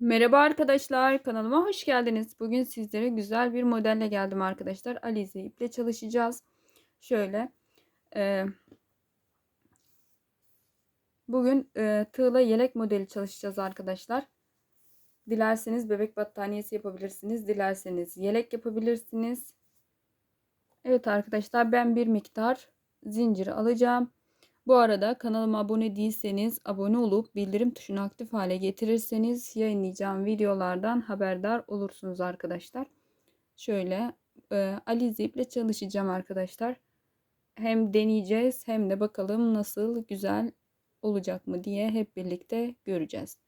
Merhaba arkadaşlar, kanalıma hoş geldiniz. Bugün sizlere güzel bir modelle geldim arkadaşlar. Alize iple çalışacağız. Şöyle, e, bugün e, tığla yelek modeli çalışacağız arkadaşlar. Dilerseniz bebek battaniyesi yapabilirsiniz. Dilerseniz yelek yapabilirsiniz. Evet arkadaşlar ben bir miktar zincir alacağım. Bu arada kanalıma abone değilseniz abone olup bildirim tuşunu aktif hale getirirseniz yayınlayacağım videolardan haberdar olursunuz arkadaşlar. Şöyle e, Alize iple çalışacağım arkadaşlar. Hem deneyeceğiz hem de bakalım nasıl güzel olacak mı diye hep birlikte göreceğiz.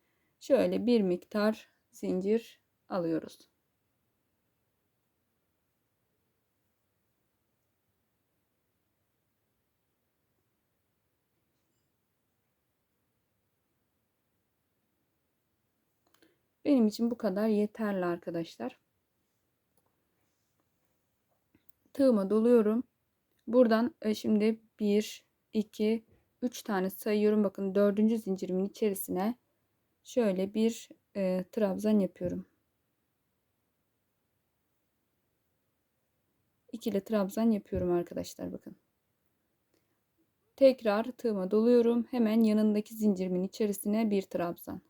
Şöyle bir miktar zincir alıyoruz. Benim için bu kadar yeterli arkadaşlar. Tığıma doluyorum. Buradan e, şimdi 1, 2, 3 tane sayıyorum. Bakın dördüncü zincirimin içerisine şöyle bir e, trabzan yapıyorum. İkili trabzan yapıyorum arkadaşlar bakın. Tekrar tığıma doluyorum. Hemen yanındaki zincirimin içerisine bir trabzan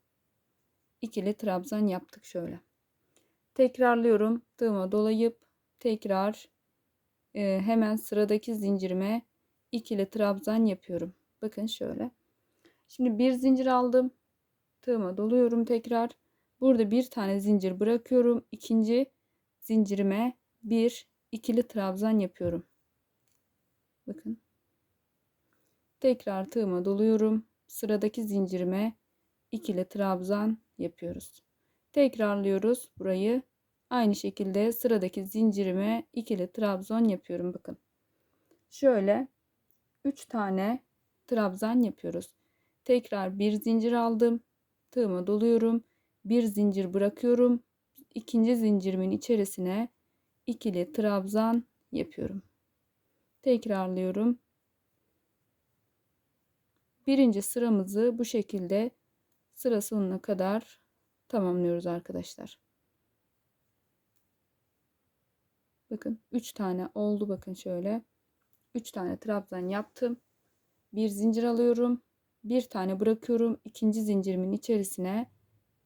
ikili trabzan yaptık şöyle. Tekrarlıyorum. Tığıma dolayıp tekrar e, hemen sıradaki zincirime ikili trabzan yapıyorum. Bakın şöyle. Şimdi bir zincir aldım. Tığıma doluyorum tekrar. Burada bir tane zincir bırakıyorum. İkinci zincirime bir ikili trabzan yapıyorum. Bakın. Tekrar tığıma doluyorum. Sıradaki zincirime ikili trabzan yapıyoruz. Tekrarlıyoruz burayı. Aynı şekilde sıradaki zincirime ikili trabzan yapıyorum bakın. Şöyle 3 tane trabzan yapıyoruz. Tekrar bir zincir aldım. Tığıma doluyorum. Bir zincir bırakıyorum. İkinci zincirimin içerisine ikili trabzan yapıyorum. Tekrarlıyorum. Birinci sıramızı bu şekilde sıra sonuna kadar tamamlıyoruz arkadaşlar. Bakın 3 tane oldu bakın şöyle. 3 tane trabzan yaptım. Bir zincir alıyorum. Bir tane bırakıyorum. ikinci zincirimin içerisine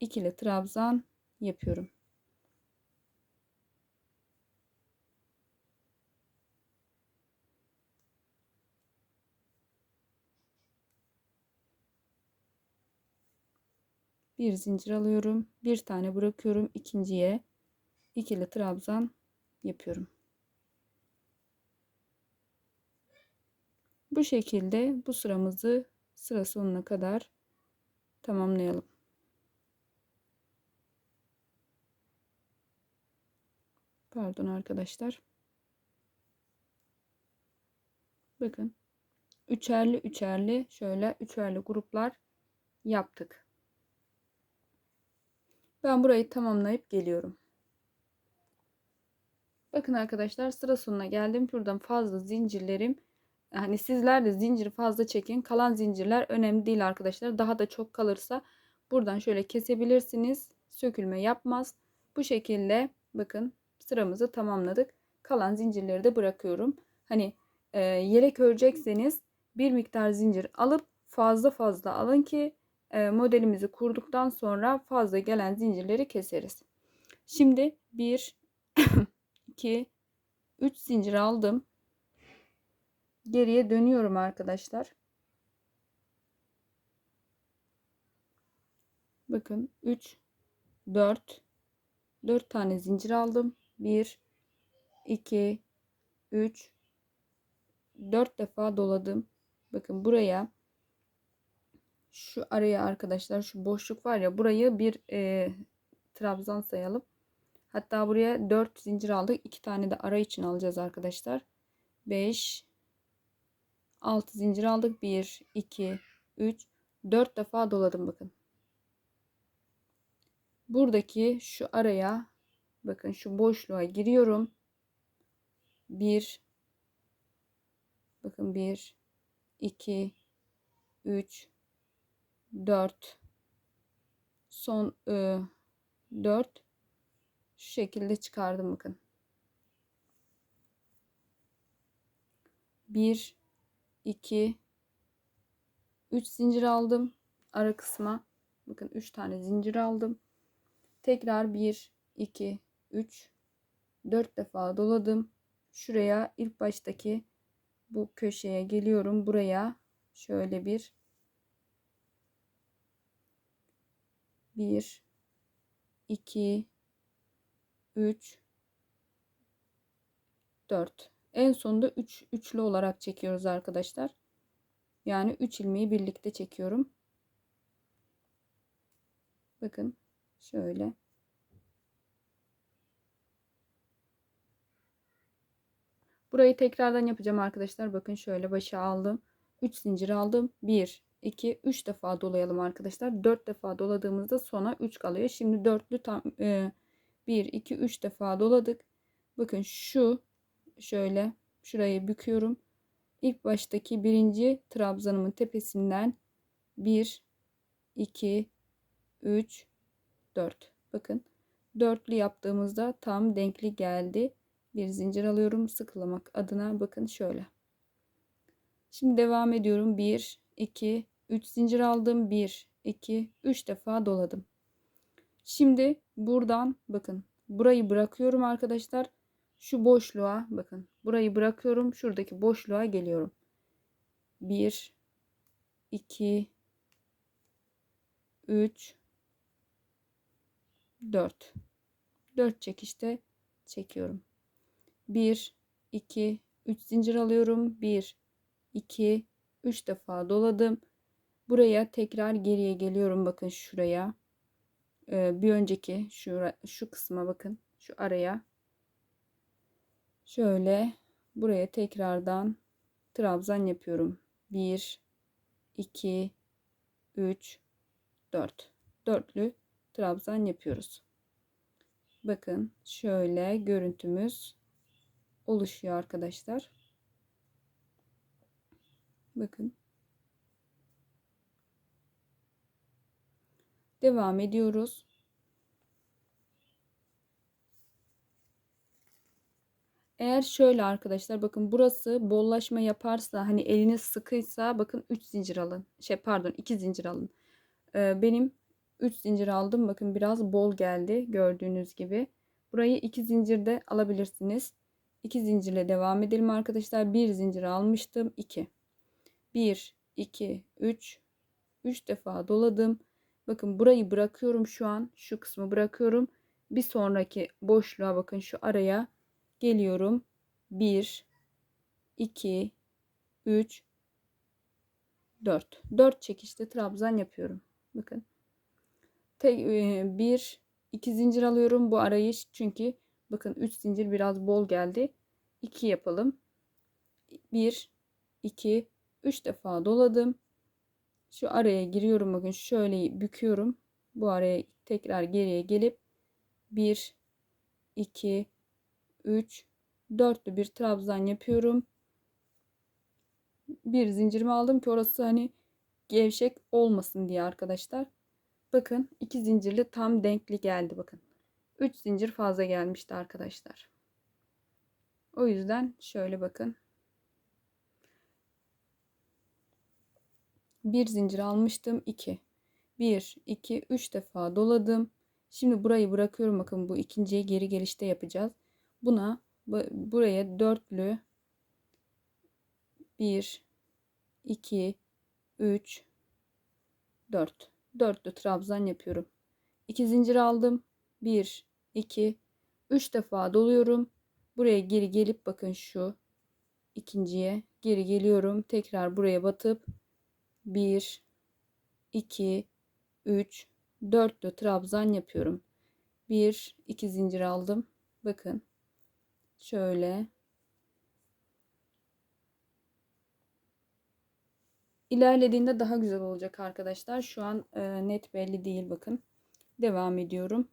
ikili trabzan yapıyorum. Bir zincir alıyorum. Bir tane bırakıyorum ikinciye. İkili trabzan yapıyorum. Bu şekilde bu sıramızı sıra sonuna kadar tamamlayalım. Pardon arkadaşlar. Bakın. Üçerli üçerli şöyle üçerli gruplar yaptık ben burayı tamamlayıp geliyorum. Bakın arkadaşlar sıra sonuna geldim. Buradan fazla zincirlerim. Yani sizler de zinciri fazla çekin. Kalan zincirler önemli değil arkadaşlar. Daha da çok kalırsa buradan şöyle kesebilirsiniz. Sökülme yapmaz. Bu şekilde bakın sıramızı tamamladık. Kalan zincirleri de bırakıyorum. Hani e, yelek örecekseniz bir miktar zincir alıp fazla fazla alın ki modelimizi kurduktan sonra fazla gelen zincirleri keseriz. Şimdi 1 2 3 zincir aldım. Geriye dönüyorum arkadaşlar. Bakın 3 4 4 tane zincir aldım. 1 2 3 4 defa doladım. Bakın buraya şu araya arkadaşlar şu boşluk var ya burayı bir e, trabzan sayalım. Hatta buraya 4 zincir aldık. 2 tane de ara için alacağız arkadaşlar. 5 6 zincir aldık. 1 2 3 4 defa doladım bakın. Buradaki şu araya bakın şu boşluğa giriyorum. 1 bakın 1 2 3 4 son e, 4 şu şekilde çıkardım bakın. 1 2 3 zincir aldım ara kısma. Bakın 3 tane zincir aldım. Tekrar 1 2 3 4 defa doladım. Şuraya ilk baştaki bu köşeye geliyorum. Buraya şöyle bir 1 2 3 4 en sonunda 3 üçlü olarak çekiyoruz arkadaşlar. Yani 3 ilmeği birlikte çekiyorum. Bakın şöyle. Burayı tekrardan yapacağım arkadaşlar. Bakın şöyle başa aldım. 3 zincir aldım. 1 2 3 defa dolayalım arkadaşlar. 4 defa doladığımızda sona 3 kalıyor. Şimdi dörtlü tam e, 1 2 3 defa doladık. Bakın şu şöyle şurayı büküyorum. İlk baştaki birinci trabzanımın tepesinden 1 2 3 4 bakın dörtlü yaptığımızda tam denkli geldi bir zincir alıyorum sıkılamak adına bakın şöyle şimdi devam ediyorum 1 2 3 zincir aldım. 1 2 3 defa doladım. Şimdi buradan bakın. Burayı bırakıyorum arkadaşlar. Şu boşluğa bakın. Burayı bırakıyorum. Şuradaki boşluğa geliyorum. 1 2 3 4 4 çekişte çekiyorum. 1 2 3 zincir alıyorum. 1 2 3 defa doladım buraya tekrar geriye geliyorum bakın şuraya ee, bir önceki şu şu kısma bakın şu araya şöyle buraya tekrardan trabzan yapıyorum 1 2 3 4 dörtlü trabzan yapıyoruz. Bakın şöyle görüntümüz oluşuyor arkadaşlar. Bakın. Devam ediyoruz. Eğer şöyle arkadaşlar bakın burası bollaşma yaparsa hani eliniz sıkıysa bakın 3 zincir alın. Şey pardon 2 zincir alın. Ee, benim 3 zincir aldım. Bakın biraz bol geldi gördüğünüz gibi. Burayı 2 zincirde alabilirsiniz. 2 zincirle devam edelim arkadaşlar. 1 zincir almıştım. 2. 1, 2, 3. 3 defa doladım. Bakın burayı bırakıyorum şu an. Şu kısmı bırakıyorum. Bir sonraki boşluğa bakın şu araya geliyorum. 1, 2, 3, 4. 4 çekişte trabzan yapıyorum. Bakın tek bir iki zincir alıyorum bu arayış çünkü bakın 3 zincir biraz bol geldi 2 yapalım 1 2 3 defa doladım şu araya giriyorum bakın şöyle büküyorum bu araya tekrar geriye gelip 1 2 3 dörtlü bir trabzan yapıyorum bir zincirimi aldım ki orası hani gevşek olmasın diye arkadaşlar Bakın iki zincirli tam denkli geldi bakın. 3 zincir fazla gelmişti arkadaşlar. O yüzden şöyle bakın. Bir zincir almıştım. 2. 1, 2, 3 defa doladım. Şimdi burayı bırakıyorum. Bakın bu ikinciye geri gelişte yapacağız. Buna buraya dörtlü 1, 2, 3, 4 dörtlü trabzan yapıyorum. 2 zincir aldım. 1 2 3 defa doluyorum. Buraya geri gelip bakın şu ikinciye geri geliyorum. Tekrar buraya batıp 1 2 3 dörtlü trabzan yapıyorum. 1 2 zincir aldım. Bakın. Şöyle İlerlediğinde daha güzel olacak arkadaşlar. Şu an e, net belli değil bakın. Devam ediyorum.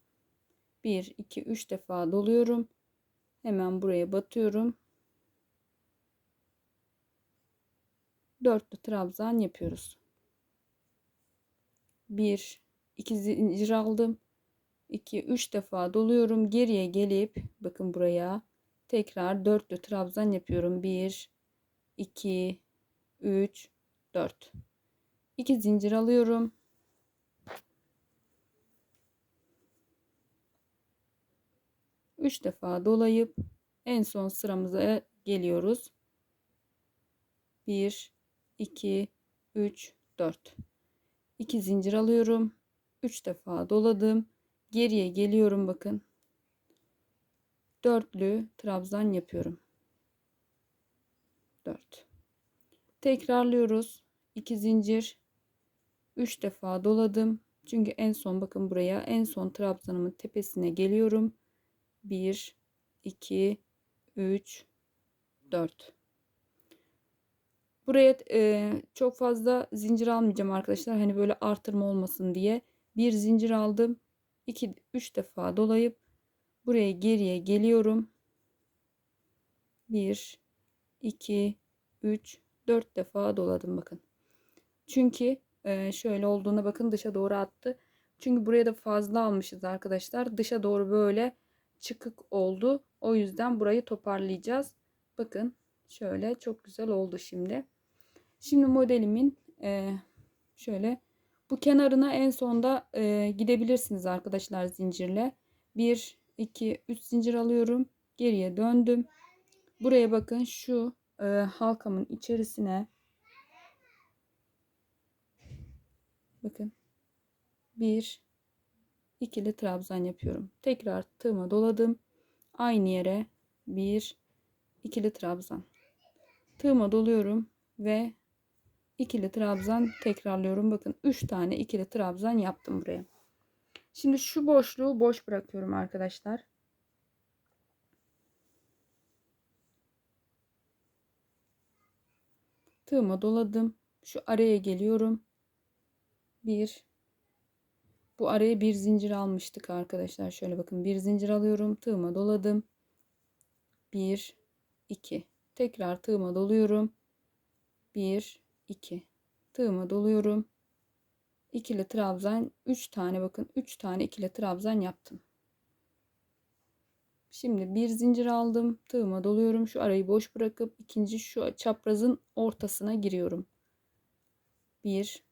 1, 2, 3 defa doluyorum. Hemen buraya batıyorum. Dörtlü trabzan yapıyoruz. 1, 2 zincir aldım. 2 3 defa doluyorum. Geriye gelip bakın buraya tekrar dörtlü trabzan yapıyorum. 1 2 3 4 2 zincir alıyorum. Üç defa dolayıp en son sıramıza geliyoruz. 1 2 3 4 2 zincir alıyorum. 3 defa doladım. Geriye geliyorum bakın. Dörtlü trabzan yapıyorum. 4 tekrarlıyoruz. 2 zincir 3 defa doladım. Çünkü en son bakın buraya en son trabzanımın tepesine geliyorum. 1 2 3 4 Buraya e, çok fazla zincir almayacağım arkadaşlar. Hani böyle artırma olmasın diye. Bir zincir aldım. 2 3 defa dolayıp buraya geriye geliyorum. 1 2 3 4 defa doladım bakın. Çünkü e, şöyle olduğuna bakın dışa doğru attı. Çünkü buraya da fazla almışız arkadaşlar. Dışa doğru böyle çıkık oldu. O yüzden burayı toparlayacağız. Bakın şöyle çok güzel oldu şimdi. Şimdi modelimin e, şöyle bu kenarına en sonda e, gidebilirsiniz arkadaşlar zincirle. 1, 2, 3 zincir alıyorum. Geriye döndüm. Buraya bakın şu e, halkamın içerisine bakın bir ikili trabzan yapıyorum. Tekrar tığıma doladım. Aynı yere bir ikili trabzan. Tığıma doluyorum ve ikili trabzan tekrarlıyorum. Bakın 3 tane ikili trabzan yaptım buraya. Şimdi şu boşluğu boş bırakıyorum arkadaşlar. Tığıma doladım. Şu araya geliyorum. Bir. Bu araya bir zincir almıştık arkadaşlar. Şöyle bakın bir zincir alıyorum. Tığıma doladım. Bir, iki. Tekrar tığıma doluyorum. Bir, iki. Tığıma doluyorum. İkili trabzan. Üç tane bakın. Üç tane ikili trabzan yaptım. Şimdi bir zincir aldım. Tığıma doluyorum. Şu arayı boş bırakıp ikinci şu çaprazın ortasına giriyorum. 1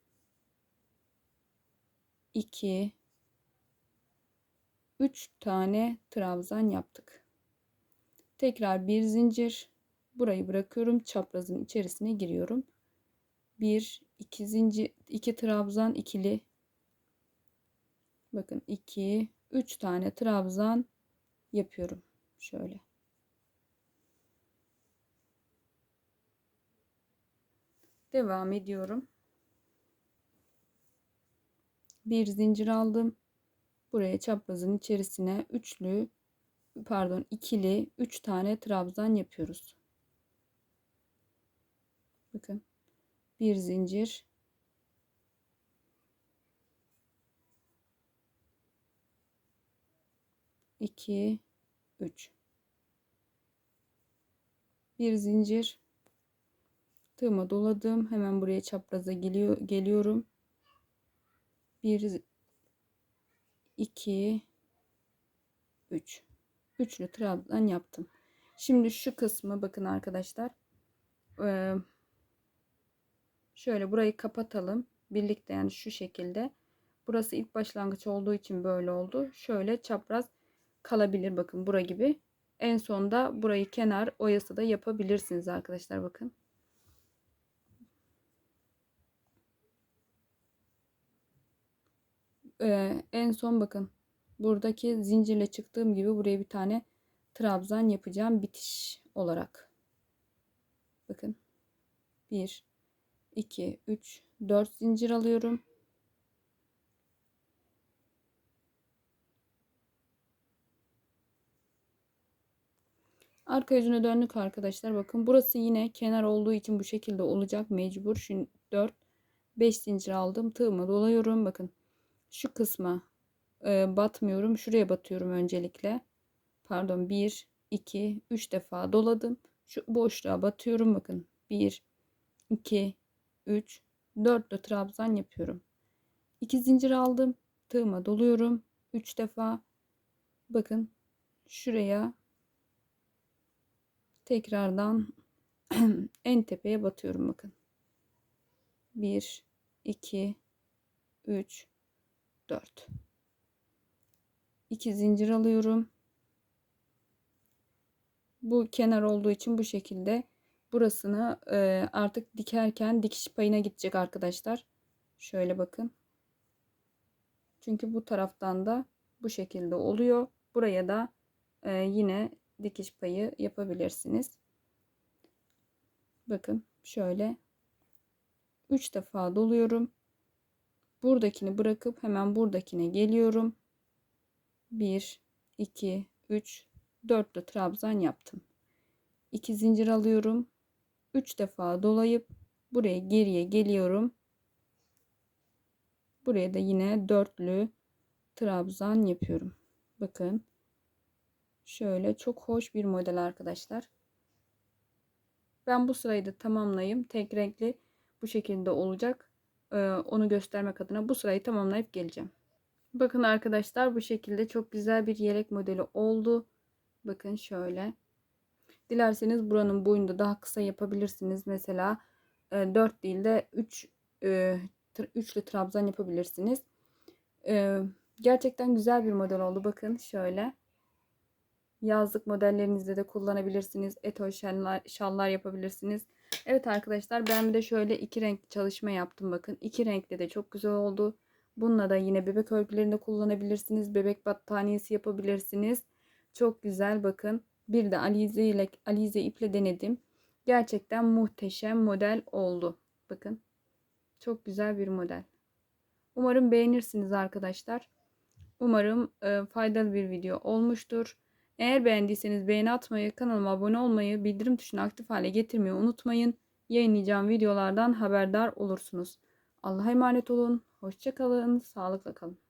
2 3 tane trabzan yaptık. Tekrar bir zincir. Burayı bırakıyorum. Çaprazın içerisine giriyorum. 1 2 zincir 2 trabzan ikili. Bakın 2 3 tane trabzan yapıyorum. Şöyle. Devam ediyorum. Bir zincir aldım. Buraya çaprazın içerisine üçlü pardon ikili üç tane trabzan yapıyoruz. Bakın. Bir zincir. 2 3 bir zincir. Tığıma doladım. Hemen buraya çapraza geliyor geliyorum. 1 2 3 üçlü trabzan yaptım. Şimdi şu kısmı bakın arkadaşlar şöyle burayı kapatalım birlikte yani şu şekilde burası ilk başlangıç olduğu için böyle oldu şöyle çapraz kalabilir. Bakın bura gibi. En sonda burayı kenar oyası da yapabilirsiniz arkadaşlar. Bakın. Ee, en son bakın. Buradaki zincirle çıktığım gibi buraya bir tane trabzan yapacağım bitiş olarak. Bakın. 1 2 3 4 zincir alıyorum. Arka yüzüne döndük arkadaşlar. Bakın burası yine kenar olduğu için bu şekilde olacak mecbur. Şimdi 4 5 zincir aldım. Tığımı dolayıyorum. Bakın şu kısma e, batmıyorum. Şuraya batıyorum öncelikle. Pardon 1 2 3 defa doladım. Şu boşluğa batıyorum. Bakın 1 2 3 4 de trabzan yapıyorum. 2 zincir aldım. Tığıma doluyorum. 3 defa bakın şuraya tekrardan en tepeye batıyorum bakın. 1 2 3 4 2 zincir alıyorum. Bu kenar olduğu için bu şekilde burasını e, artık dikerken dikiş payına gidecek arkadaşlar. Şöyle bakın. Çünkü bu taraftan da bu şekilde oluyor. Buraya da e, yine dikiş payı yapabilirsiniz. Bakın şöyle 3 defa doluyorum. Buradakini bırakıp hemen buradakine geliyorum. 1 2 3 4'lü trabzan yaptım. 2 zincir alıyorum. 3 defa dolayıp buraya geriye geliyorum. Buraya da yine dörtlü trabzan yapıyorum. Bakın. Şöyle çok hoş bir model arkadaşlar. Ben bu sırayı da tamamlayayım. Tek renkli bu şekilde olacak. Ee, onu göstermek adına bu sırayı tamamlayıp geleceğim. Bakın arkadaşlar bu şekilde çok güzel bir yelek modeli oldu. Bakın şöyle. Dilerseniz buranın boyunu da daha kısa yapabilirsiniz. Mesela 4 e, değil de 3 e, üçlü trabzan yapabilirsiniz. E, gerçekten güzel bir model oldu. Bakın şöyle. Yazlık modellerinizde de kullanabilirsiniz. Etol şallar, şallar yapabilirsiniz. Evet arkadaşlar ben de şöyle iki renkli çalışma yaptım. Bakın iki renkli de çok güzel oldu. Bununla da yine bebek örgülerinde kullanabilirsiniz. Bebek battaniyesi yapabilirsiniz. Çok güzel bakın. Bir de alize ile alize iple denedim. Gerçekten muhteşem model oldu. Bakın. Çok güzel bir model. Umarım beğenirsiniz arkadaşlar. Umarım e, faydalı bir video olmuştur. Eğer beğendiyseniz beğeni atmayı, kanalıma abone olmayı, bildirim tuşunu aktif hale getirmeyi unutmayın. Yayınlayacağım videolardan haberdar olursunuz. Allah'a emanet olun. Hoşçakalın. Sağlıkla kalın.